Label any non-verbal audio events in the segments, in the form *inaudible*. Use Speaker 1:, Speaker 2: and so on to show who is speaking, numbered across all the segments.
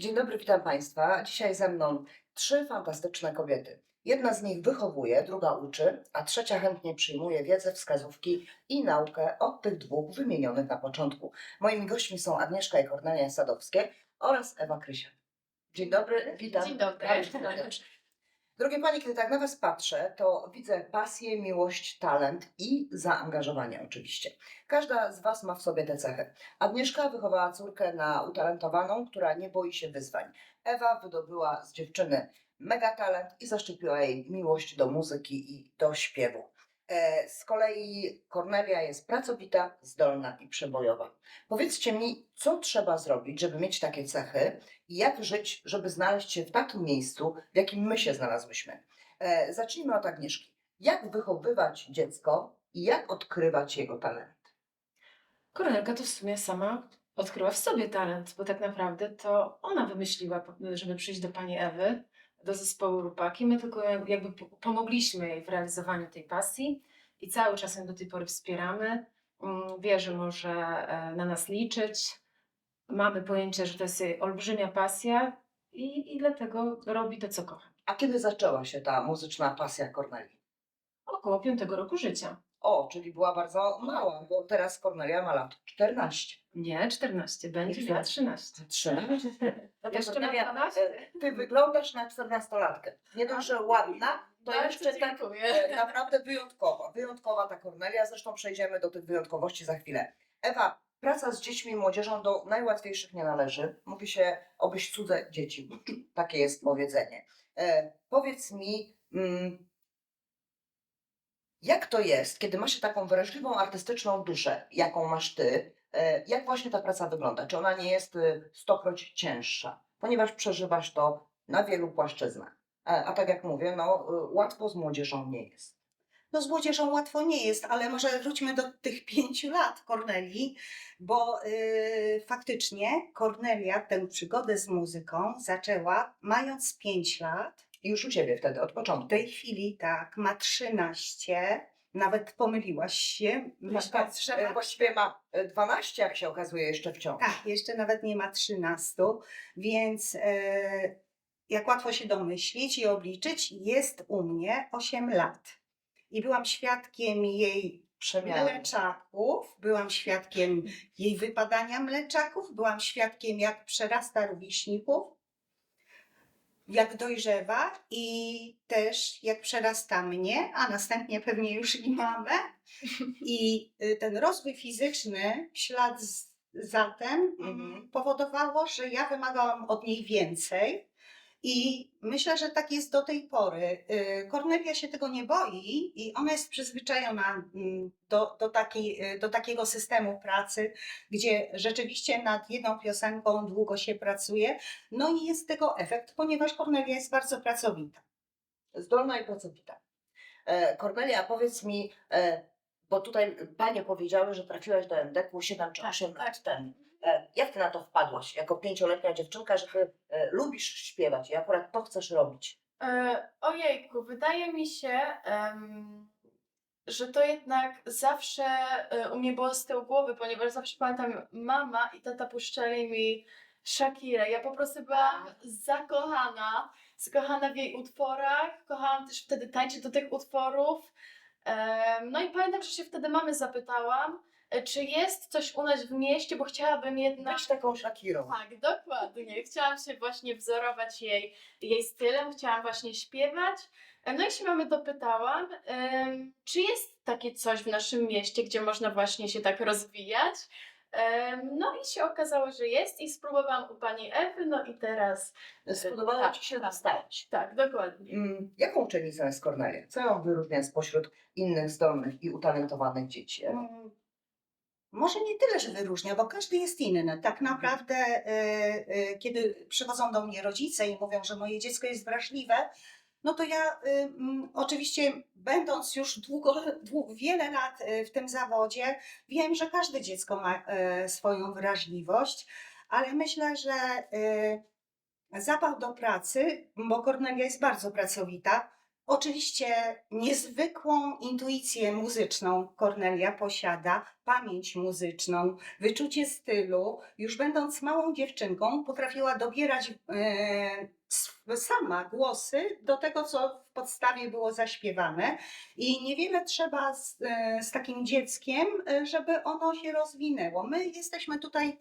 Speaker 1: Dzień dobry, witam Państwa. Dzisiaj ze mną trzy fantastyczne kobiety. Jedna z nich wychowuje, druga uczy, a trzecia chętnie przyjmuje wiedzę, wskazówki i naukę od tych dwóch wymienionych na początku. Moimi gośćmi są Agnieszka i Kornelia Sadowskie oraz Ewa Krysia. Dzień dobry, witam.
Speaker 2: Dzień dobry.
Speaker 1: Bardzo serdecznie. Drogie Panie, kiedy tak na Was patrzę, to widzę pasję, miłość, talent i zaangażowanie oczywiście. Każda z Was ma w sobie te cechy. Agnieszka wychowała córkę na utalentowaną, która nie boi się wyzwań. Ewa wydobyła z dziewczyny mega talent i zaszczepiła jej miłość do muzyki i do śpiewu. E, Z kolei Kornelia jest pracowita, zdolna i przebojowa. Powiedzcie mi, co trzeba zrobić, żeby mieć takie cechy i jak żyć, żeby znaleźć się w takim miejscu, w jakim my się znalazłyśmy. E, Zacznijmy od Agnieszki. Jak wychowywać dziecko i jak odkrywać jego talent?
Speaker 2: Kornelka to w sumie sama odkryła w sobie talent, bo tak naprawdę to ona wymyśliła, żeby przyjść do pani Ewy, do zespołu Rupaki. My tylko jakby po- pomogliśmy jej w realizowaniu tej pasji i cały czas ją do tej pory wspieramy. Mm, Wie, że może na nas liczyć. Mamy pojęcie, że to jest jej olbrzymia pasja i, i dlatego robi to, co kocha.
Speaker 1: A kiedy zaczęła się ta muzyczna pasja Kornelii?
Speaker 2: Około piątego roku życia.
Speaker 1: O, czyli była bardzo mała, bo teraz Kornelia ma lat 14.
Speaker 2: Nie, 14, będzie miała 13.
Speaker 1: 13? *laughs*
Speaker 2: Jeszcze na
Speaker 1: Kornelia,
Speaker 2: 12?
Speaker 1: e, Ty wyglądasz na 14-latkę. Nie dość, że ładna, to
Speaker 2: Bardzo
Speaker 1: jeszcze tak
Speaker 2: dziękuję.
Speaker 1: e, naprawdę wyjątkowa. Wyjątkowa ta Kornelia, zresztą przejdziemy do tych wyjątkowości za chwilę. Ewa, praca z dziećmi i młodzieżą do najłatwiejszych nie należy. Mówi się, obyś cudze dzieci. Takie jest powiedzenie. E, powiedz mi, mm, jak to jest, kiedy ma się taką wrażliwą, artystyczną duszę, jaką masz ty, e, jak właśnie ta praca wygląda? Czy ona nie jest y, stokroć cięższa? Ponieważ przeżywasz to na wielu płaszczyznach. A, a tak jak mówię, no, y, łatwo z młodzieżą nie jest.
Speaker 3: No z młodzieżą łatwo nie jest, ale może wróćmy do tych *laughs* pięciu lat Kornelii, bo y, faktycznie Kornelia tę przygodę z muzyką zaczęła mając 5 lat.
Speaker 1: I już u ciebie wtedy, od
Speaker 3: W
Speaker 1: początku.
Speaker 3: tej chwili tak, ma 13, nawet pomyliłaś się.
Speaker 1: Patrzę, e, właściwie ma e, 12, jak się okazuje, jeszcze wciąż.
Speaker 3: Tak, jeszcze nawet nie ma 13, więc e, jak łatwo się domyślić i obliczyć, jest u mnie 8 lat. I byłam świadkiem jej
Speaker 1: Przemiany.
Speaker 3: mleczaków, byłam świadkiem jej wypadania mleczaków, byłam świadkiem jak przerasta rówieśników, jak dojrzewa i też jak przerasta mnie, a następnie pewnie już i mamę. *laughs* I y, ten rozwój fizyczny ślad z, za tym
Speaker 1: Mhm.
Speaker 3: mm, powodowało, że ja wymagałam od niej więcej. I myślę, że tak jest do tej pory. Y, Kornelia się tego nie boi i ona jest przyzwyczajona mm, do, do, takiej, y, do takiego systemu pracy, gdzie rzeczywiście nad jedną piosenką długo się pracuje. No i jest tego efekt, ponieważ Kornelia jest bardzo pracowita.
Speaker 1: Zdolna i pracowita. E, Kornelia, powiedz mi, e, bo tutaj panie powiedziały, że trafiłaś do MDK-u 7 czy
Speaker 2: Tak,
Speaker 1: 8
Speaker 2: tak.
Speaker 1: lat temu. E, jak ty na to wpadłaś, jako pięcioletnia dziewczynka, że ty e, lubisz śpiewać i akurat to chcesz robić?
Speaker 4: E, ojejku, wydaje mi się, em, że to jednak zawsze e, u mnie było z tyłu głowy, ponieważ zawsze pamiętam, mama i tata puszczali mi Shakirę. Ja po prostu byłam zakochana, zakochana w jej utworach, kochałam też wtedy tańczyć do tych utworów. Em, no i pamiętam, że się wtedy mamy zapytałam, czy jest coś u nas w mieście, bo chciałabym jednak...
Speaker 1: Być taką Shakirą.
Speaker 4: Tak, dokładnie. Chciałam się właśnie wzorować jej, jej stylem, chciałam właśnie śpiewać. No i się mamy dopytałam, em, czy jest takie coś w naszym mieście, gdzie można właśnie się tak rozwijać. Em, No i się okazało, że jest i spróbowałam u pani Ewy, no i teraz
Speaker 1: Spodobało
Speaker 4: tak,
Speaker 1: ci się
Speaker 4: tak.
Speaker 1: dostać.
Speaker 4: tak, dokładnie.
Speaker 1: Mm, Jaką uczennicą jest Kornelia? Co ją wyróżnia spośród innych zdolnych i utalentowanych dzieci?
Speaker 3: Mm, Może nie tyle, że wyróżnia, bo każdy jest inny. Tak naprawdę, e, e, kiedy przychodzą do mnie rodzice i mówią, że moje dziecko jest wrażliwe, no to ja y, mm, oczywiście, będąc już długo, dłu- wiele lat w tym zawodzie, wiem, że każde dziecko ma swoją wrażliwość, ale myślę, że zapał do pracy, bo Kornelia jest bardzo pracowita, Oczywiście niezwykłą intuicję muzyczną Kornelia posiada, pamięć muzyczną, wyczucie stylu. Już będąc małą dziewczynką, potrafiła dobierać e, sama głosy do tego, co w podstawie było zaśpiewane. I niewiele trzeba z, e, z takim dzieckiem, e, żeby ono się rozwinęło. My jesteśmy tutaj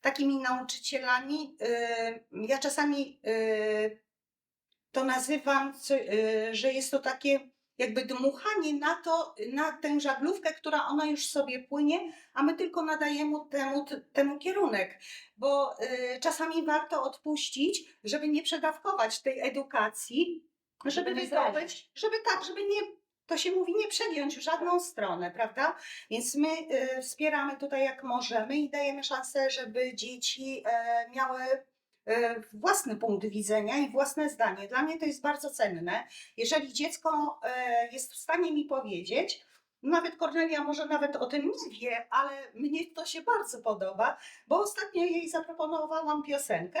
Speaker 3: takimi nauczycielami. e, Ja czasami e, to nazywam, y, że jest to takie jakby dmuchanie na to, na tę żaglówkę, która ona już sobie płynie, a my tylko nadajemy temu, temu kierunek. Bo y, czasami warto odpuścić, żeby nie przedawkować tej edukacji, żeby
Speaker 1: Żeby
Speaker 3: wydobyć, żeby tak, żeby nie, to się mówi, nie przegiąć w żadną stronę, prawda? Więc my y, wspieramy tutaj jak możemy i dajemy szansę, żeby dzieci e, miały e, własny punkt widzenia i własne zdanie. Dla mnie to jest bardzo cenne. Jeżeli dziecko e, jest w stanie mi powiedzieć, nawet Kornelia może nawet o tym nie wie, ale mnie to się bardzo podoba, bo ostatnio jej zaproponowałam piosenkę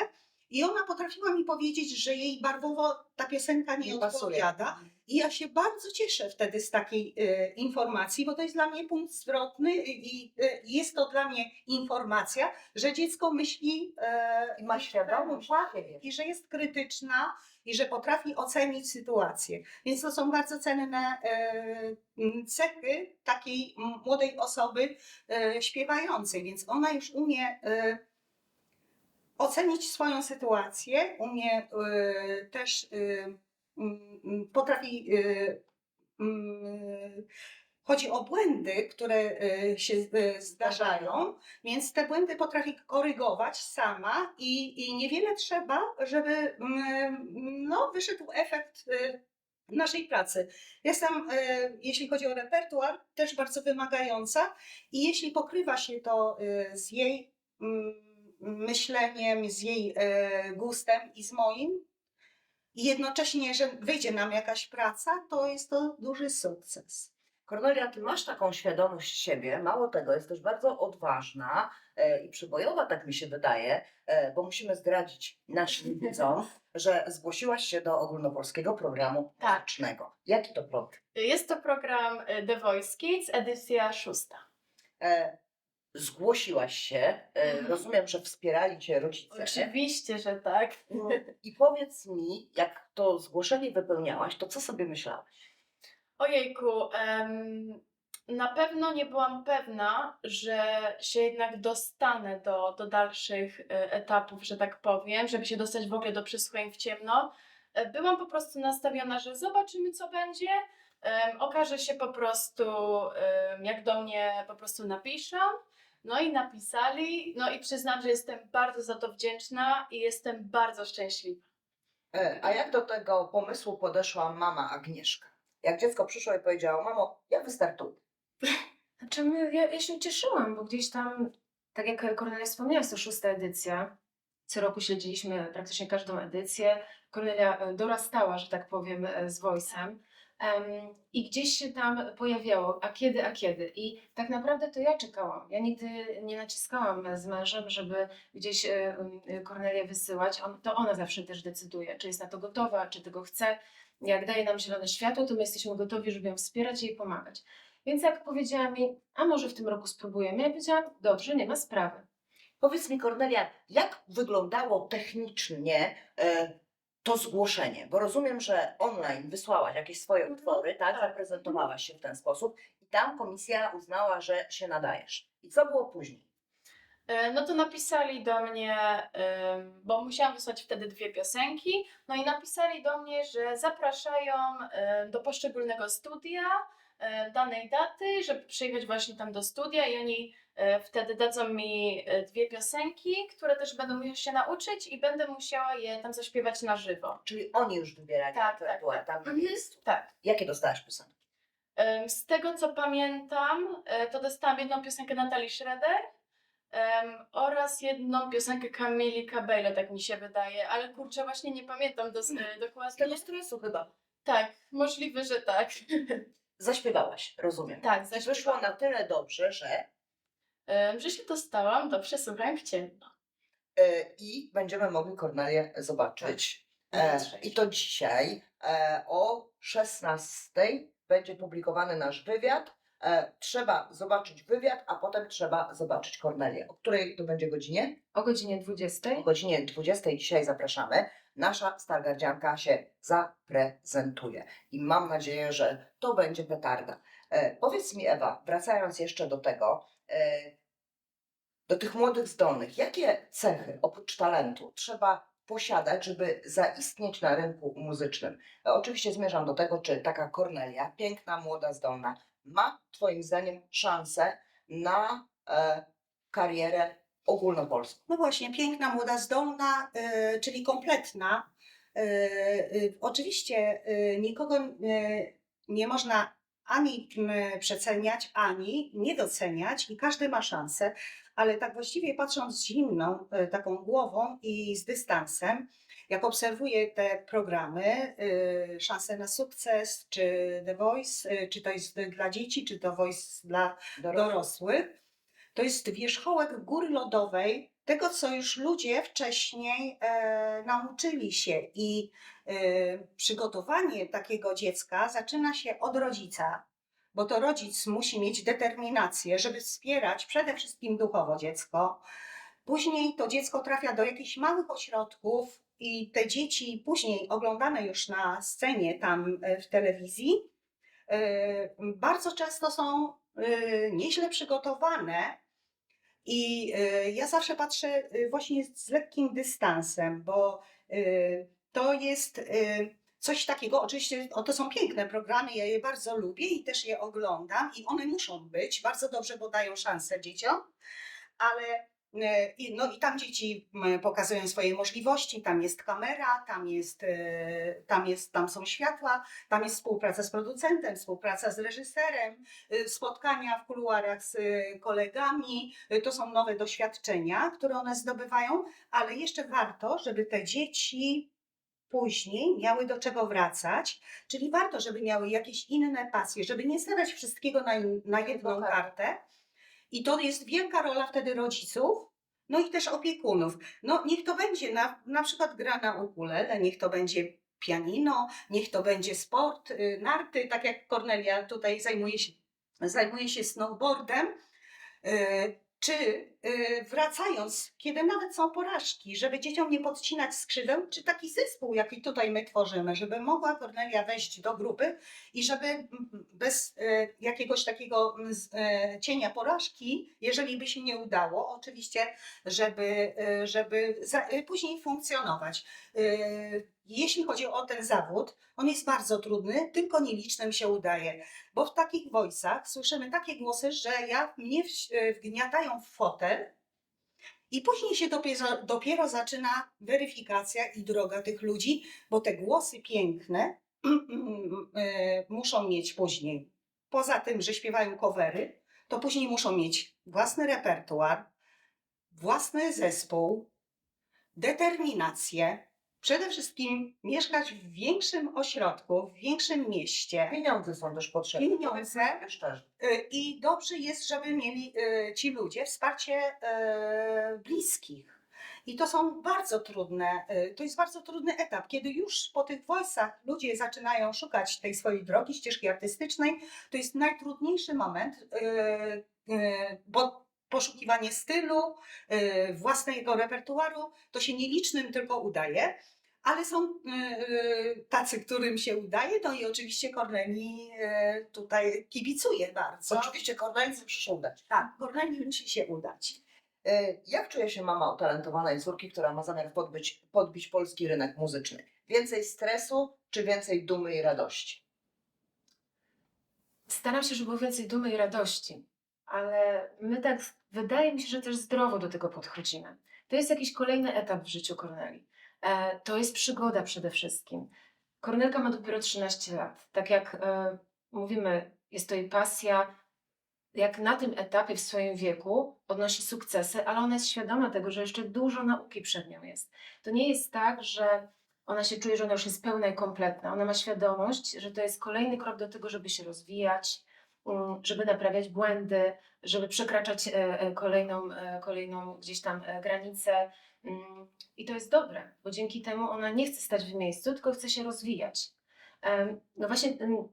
Speaker 3: i ona potrafiła mi powiedzieć, że jej barwowo ta piosenka nie,
Speaker 1: Nie pasuje.
Speaker 3: I ja się bardzo cieszę wtedy z takiej e, informacji, bo to jest dla mnie punkt zwrotny i e, jest to dla mnie informacja, że dziecko myśli e,
Speaker 1: I ma świadomość
Speaker 3: i że jest krytyczna i że potrafi ocenić sytuację. Więc to są bardzo cenne cechy takiej młodej osoby śpiewającej, więc ona już umie ocenić swoją sytuację, umie e, też m, potrafi e, m, Chodzi o błędy, które e, się e, zdarzają, więc te błędy potrafi korygować sama i, i niewiele trzeba, żeby mm, no, wyszedł efekt naszej pracy. Jestem, jeśli chodzi o repertuar, też bardzo wymagająca i jeśli pokrywa się to z jej mm, myśleniem, z jej gustem i z moim, i jednocześnie, że wyjdzie nam jakaś praca, to jest to duży sukces.
Speaker 1: Kornelia, ty masz taką świadomość siebie, mało tego, jesteś bardzo odważna e, i przybojowa, tak mi się wydaje, e, bo musimy zdradzić naszym *laughs* widzom, że zgłosiłaś się do ogólnopolskiego programu
Speaker 4: Tak.
Speaker 1: muzycznego. Jaki to program?
Speaker 4: Jest to program y, The Voice Kids, edycja szósta.
Speaker 1: Zgłosiłaś się, e,
Speaker 4: Mhm.
Speaker 1: rozumiem, że wspierali cię rodzice.
Speaker 4: Oczywiście, że tak.
Speaker 1: No, I powiedz mi, jak to zgłoszenie wypełniałaś, to co sobie myślałaś?
Speaker 4: Ojejku, em, na pewno nie byłam pewna, że się jednak dostanę do, do dalszych e, etapów, że tak powiem, żeby się dostać w ogóle do przysłuchań w ciemno. E, Byłam po prostu nastawiona, że zobaczymy, co będzie. Okaże się po prostu, jak do mnie po prostu napiszą. No i napisali, no i przyznam, że jestem bardzo za to wdzięczna i jestem bardzo szczęśliwa.
Speaker 1: E, A jak do tego pomysłu podeszła mama Agnieszka? Jak dziecko przyszło i powiedziało, mamo, ja wystartuję. *laughs*
Speaker 2: Znaczy, my, ja, ja się cieszyłam, bo gdzieś tam, tak jak Kornelia wspomniała, jest to szósta edycja. Co roku śledziliśmy praktycznie każdą edycję. Kornelia e, dorastała, że tak powiem, e, z Voice'em. I gdzieś się tam pojawiało, a kiedy, a kiedy. I tak naprawdę to ja czekałam. Ja nigdy nie naciskałam z mężem, żeby gdzieś e, Kornelię wysyłać. On, to ona zawsze też decyduje, czy jest na to gotowa, czy tego chce. Jak daje nam zielone światło, to my jesteśmy gotowi, żeby ją wspierać i jej pomagać. Więc jak powiedziała mi, a może w tym roku spróbujemy, ja powiedziałam, dobrze, nie ma sprawy.
Speaker 1: Powiedz mi, Kornelia, jak wyglądało technicznie e, to zgłoszenie? Bo rozumiem, że online wysłałaś jakieś swoje
Speaker 4: Mhm,
Speaker 1: utwory, tak?
Speaker 4: tak.
Speaker 1: Zaprezentowałaś się w ten sposób i tam komisja uznała, że się nadajesz. I co było później?
Speaker 4: E, No to napisali do mnie, bo musiałam wysłać wtedy dwie piosenki, no i napisali do mnie, że zapraszają do poszczególnego studia danej daty, żeby przyjechać właśnie tam do studia i oni e, wtedy dadzą mi e, dwie piosenki, które też będę musiała się nauczyć i będę musiała je tam zaśpiewać na żywo.
Speaker 1: Czyli oni już wybierali
Speaker 4: Tak,
Speaker 1: repertuar
Speaker 4: tak, tak.
Speaker 1: tam na miejscu.
Speaker 4: Tak.
Speaker 1: Jakie dostałaś piosenki?
Speaker 4: Z tego co pamiętam, e, to dostałam jedną piosenkę Natalii Schroeder em, oraz jedną piosenkę Camili Cabello, tak mi się wydaje, ale kurczę, właśnie nie pamiętam dos- e,
Speaker 1: Z
Speaker 4: dokładnie.
Speaker 1: tego stresu chyba.
Speaker 4: Tak, możliwe, że tak. *laughs*
Speaker 1: Zaśpiewałaś, rozumiem.
Speaker 4: tak,
Speaker 1: I wyszło
Speaker 4: zaśpiewałam.
Speaker 1: na tyle dobrze, że
Speaker 4: Em, Że się dostałam do przesłuchań w ciemno.
Speaker 1: e, i będziemy mogli Kornelię zobaczyć. E,
Speaker 4: Tak.
Speaker 1: I to dzisiaj. E, o 16 będzie publikowany nasz wywiad. E, trzeba zobaczyć wywiad, a potem trzeba zobaczyć Kornelię. O której to będzie godzinie?
Speaker 2: O godzinie 20.
Speaker 1: O godzinie 20 dzisiaj zapraszamy. Nasza Stargardzianka się zaprezentuje i mam nadzieję, że to będzie petarda. E, powiedz mi Ewa, wracając jeszcze do tego, e, do tych młodych zdolnych, jakie cechy oprócz talentu trzeba posiadać, żeby zaistnieć na rynku muzycznym? E, oczywiście zmierzam do tego, czy taka Kornelia, piękna, młoda, zdolna, ma Twoim zdaniem szansę na e, karierę ogólnopolską?
Speaker 3: No właśnie, piękna, młoda, zdolna, y, czyli kompletna. Y, y, oczywiście y, nikogo y, nie można ani y, przeceniać, ani nie doceniać i każdy ma szansę, ale tak właściwie patrząc z zimną y, taką głową i z dystansem, jak obserwuję te programy, y, szanse na sukces, czy The Voice, y, czy to jest dla dzieci, czy to Voice dla dorosłych, to jest wierzchołek góry lodowej, tego co już ludzie wcześniej e, nauczyli się i e, przygotowanie takiego dziecka zaczyna się od rodzica, bo to rodzic musi mieć determinację, żeby wspierać przede wszystkim duchowo dziecko. Później to dziecko trafia do jakichś małych ośrodków i te dzieci później oglądane już na scenie tam e, w telewizji e, bardzo często są e, nieźle przygotowane i y, ja zawsze patrzę y, właśnie z lekkim dystansem, bo y, to jest coś takiego, oczywiście to są piękne programy, ja je bardzo lubię i też je oglądam i one muszą być. Bardzo dobrze, bo dają szansę dzieciom, ale no i tam dzieci pokazują swoje możliwości, tam jest kamera, tam jest, y, tam jest, tam są światła, tam jest współpraca z producentem, współpraca z reżyserem, y, spotkania w kuluarach z kolegami, to są nowe doświadczenia, które one zdobywają, ale jeszcze warto, żeby te dzieci później miały do czego wracać, czyli warto, żeby miały jakieś inne pasje, żeby nie stawiać wszystkiego na, na jedną
Speaker 1: kartę.
Speaker 3: I to jest wielka rola wtedy rodziców, no i też opiekunów. No niech to będzie na, na przykład gra na ukulele, niech to będzie pianino, niech to będzie sport, y, narty, tak jak Kornelia tutaj zajmuje się, zajmuje się snowboardem. Czy y, wracając, kiedy nawet są porażki, żeby dzieciom nie podcinać skrzydeł, czy taki zespół, jaki tutaj my tworzymy, żeby mogła Kornelia wejść do grupy i żeby bez y, jakiegoś takiego y, cienia porażki, jeżeli by się nie udało, oczywiście, żeby, żeby później funkcjonować. Jeśli chodzi o ten zawód, on jest bardzo trudny, tylko nielicznym się udaje. Bo w takich voice'ach słyszymy takie głosy, że ja, mnie e, wgniatają w fotel i później się dopiero, dopiero zaczyna weryfikacja i droga tych ludzi, bo te głosy piękne *clears throat* e, muszą mieć później, poza tym, że śpiewają covery, to później muszą mieć własny repertuar, własny zespół, determinację, przede wszystkim mieszkać w większym ośrodku, w większym mieście.
Speaker 1: Pieniądze są też potrzebne.
Speaker 3: Pieniądze.
Speaker 1: Szczerze.
Speaker 3: Y, I dobrze jest, żeby mieli y, ci ludzie wsparcie y, bliskich. I to są bardzo trudne, y, to jest bardzo trudny etap, kiedy już po tych voice'ach ludzie zaczynają szukać tej swojej drogi, ścieżki artystycznej, to jest najtrudniejszy moment, y, y, bo poszukiwanie stylu, y, własnego repertuaru, to się nielicznym tylko udaje, ale są y, y, tacy, którym się udaje, no i oczywiście Korneli tutaj kibicuje bardzo.
Speaker 1: Oczywiście Kornelicy przyszło udać.
Speaker 3: Tak, Korneli musi się udać.
Speaker 1: Jak czuje się mama utalentowanej córki, która ma zamiar podbić, podbić polski rynek muzyczny? Więcej stresu czy więcej dumy i radości?
Speaker 2: Staram się, żeby było więcej dumy i radości, ale my tak, wydaje mi się, że też zdrowo do tego podchodzimy. To jest jakiś kolejny etap w życiu Korneli. E, to jest przygoda przede wszystkim. Kornelka ma dopiero 13 lat. Tak jak e, mówimy, jest to jej pasja. Jak na tym etapie w swoim wieku odnosi sukcesy, ale ona jest świadoma tego, że jeszcze dużo nauki przed nią jest. To nie jest tak, że ona się czuje, że ona już jest pełna i kompletna. Ona ma świadomość, że to jest kolejny krok do tego, żeby się rozwijać, żeby naprawiać błędy, żeby przekraczać e, e, kolejną, e, kolejną gdzieś tam granicę. Mm, I to jest dobre, bo dzięki temu ona nie chce stać w miejscu, tylko chce się rozwijać. No właśnie em,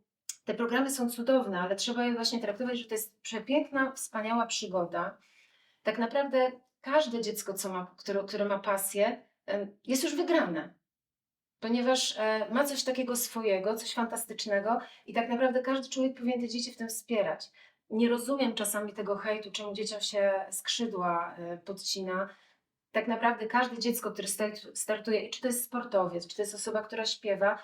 Speaker 2: te programy są cudowne, ale trzeba je właśnie traktować, że to jest przepiękna, wspaniała przygoda. Tak naprawdę każde dziecko, co ma, które, które ma pasję, jest już wygrane. Ponieważ e, ma coś takiego swojego, coś fantastycznego i tak naprawdę każdy człowiek powinien te dzieci w tym wspierać. Nie rozumiem czasami tego hejtu, czemu dzieciom się skrzydła e, podcina. Tak naprawdę każde dziecko, które start- startuje, czy to jest sportowiec, czy to jest osoba, która śpiewa,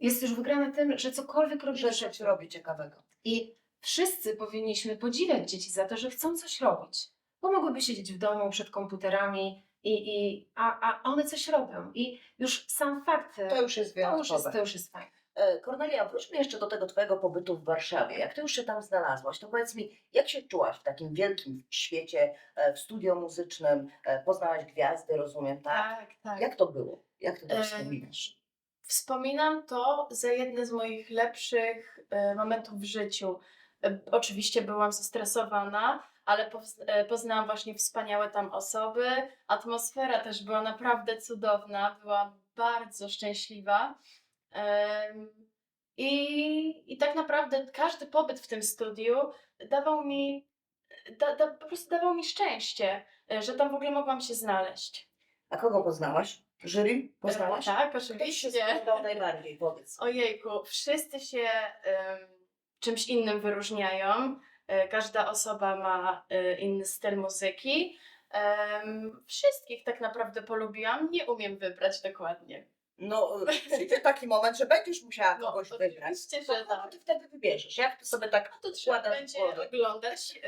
Speaker 2: jest już wygrane tym, że cokolwiek robi
Speaker 1: Że coś robi ciekawego.
Speaker 2: I wszyscy powinniśmy podziwiać dzieci za to, że chcą coś robić. Bo mogłyby siedzieć w domu przed komputerami, i, i, a, a one coś robią. I już sam fakt,
Speaker 1: To już jest
Speaker 2: to już
Speaker 1: wyjątkowe.
Speaker 2: jest, to już jest fajne.
Speaker 1: E, Kornelia, wróćmy jeszcze do tego Twojego pobytu w Warszawie. Jak Ty już się tam znalazłaś, to powiedz mi, jak się czułaś w takim wielkim świecie, e, w studio muzycznym, e, poznałaś gwiazdy, rozumiem, tak?
Speaker 4: Tak, tak.
Speaker 1: Jak to było? Jak Ty to
Speaker 4: Em,
Speaker 1: wspominasz?
Speaker 4: Wspominam to za jedne z moich lepszych e, momentów w życiu. E, Oczywiście byłam zestresowana, ale e, poznałam właśnie wspaniałe tam osoby. Atmosfera też była naprawdę cudowna, byłam bardzo szczęśliwa. I, I tak naprawdę każdy pobyt w tym studiu dawał mi, da, da, po prostu dawał mi szczęście, e, że tam w ogóle mogłam się znaleźć.
Speaker 1: A kogo poznałaś? Jury?
Speaker 4: E,
Speaker 1: Poznałaś?
Speaker 4: Tak,
Speaker 1: Kto się
Speaker 4: oczywiście.
Speaker 1: spodobał najbardziej, powiedz.
Speaker 4: Ojejku, wszyscy się em, czymś innym wyróżniają. E, każda osoba ma e, inny styl muzyki. Wszystkich tak naprawdę polubiłam. Nie umiem wybrać dokładnie.
Speaker 1: No, e, przyjdzie taki moment, że będziesz musiała
Speaker 4: No,
Speaker 1: kogoś wybrać.
Speaker 4: oczywiście,
Speaker 1: To
Speaker 4: że
Speaker 1: kogo
Speaker 4: tak.
Speaker 1: Ty wtedy wybierzesz. Ty sobie tak
Speaker 4: To trzeba będzie
Speaker 1: głowę?
Speaker 4: oglądać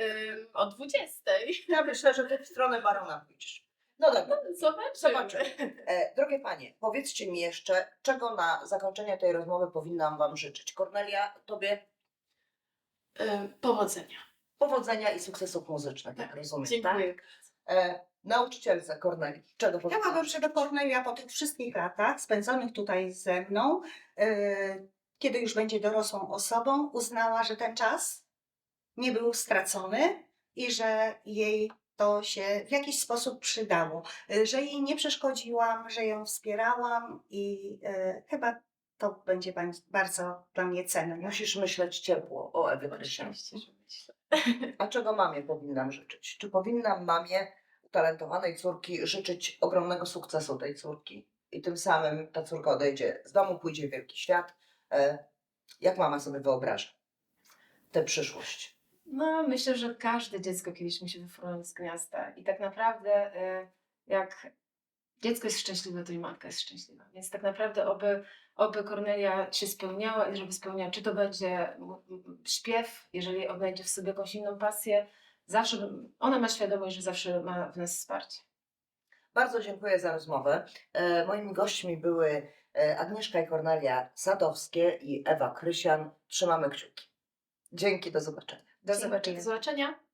Speaker 4: o 20.
Speaker 1: Ja myślę, że Ty w stronę barona pójdziesz. No dobra.
Speaker 4: Zobaczymy.
Speaker 1: Zobaczymy. E, drogie panie, powiedzcie mi jeszcze, czego na zakończenie tej rozmowy powinnam wam życzyć. Kornelia, tobie
Speaker 4: Em, powodzenia.
Speaker 1: powodzenia i sukcesów muzycznych, jak rozumiem,
Speaker 4: Dziękuję.
Speaker 1: tak? E, nauczycielce Korneli, czego
Speaker 3: Chciałabym,
Speaker 1: powinnaś
Speaker 3: żeby Kornelia po tych wszystkich latach spędzonych tutaj ze mną, e, kiedy już będzie dorosłą osobą, uznała, że ten czas nie był stracony i że jej to się w jakiś sposób przydało, e, że jej nie przeszkodziłam, że ją wspierałam i e, chyba to będzie bardzo dla mnie cenne.
Speaker 1: Musisz myśleć ciepło o Ewie.
Speaker 4: Oczywiście, że myślę. *laughs*
Speaker 1: A czego mamie powinnam życzyć? Czy powinnam mamie utalentowanej córki życzyć ogromnego sukcesu tej córki? I tym samym ta córka odejdzie z domu, pójdzie w wielki świat. E, jak mama sobie wyobraża tę przyszłość?
Speaker 2: No, myślę, że każde dziecko kiedyś musi wyfrunąć z gniazda. I tak naprawdę, e, jak dziecko jest szczęśliwe, to i matka jest szczęśliwa. Więc tak naprawdę, oby, oby Kornelia się spełniała i żeby spełniała, czy to będzie śpiew, jeżeli odnajdzie w sobie jakąś inną pasję, zawsze ona ma świadomość, że zawsze ma w nas wsparcie.
Speaker 1: Bardzo dziękuję za rozmowę. E, moimi gośćmi były e, Agnieszka i Kornelia Sadowskie i Ewa Krysian. Trzymamy kciuki. Dzięki, do zobaczenia.
Speaker 2: Do
Speaker 4: Dzięki.
Speaker 2: zobaczenia.
Speaker 4: Do zobaczenia.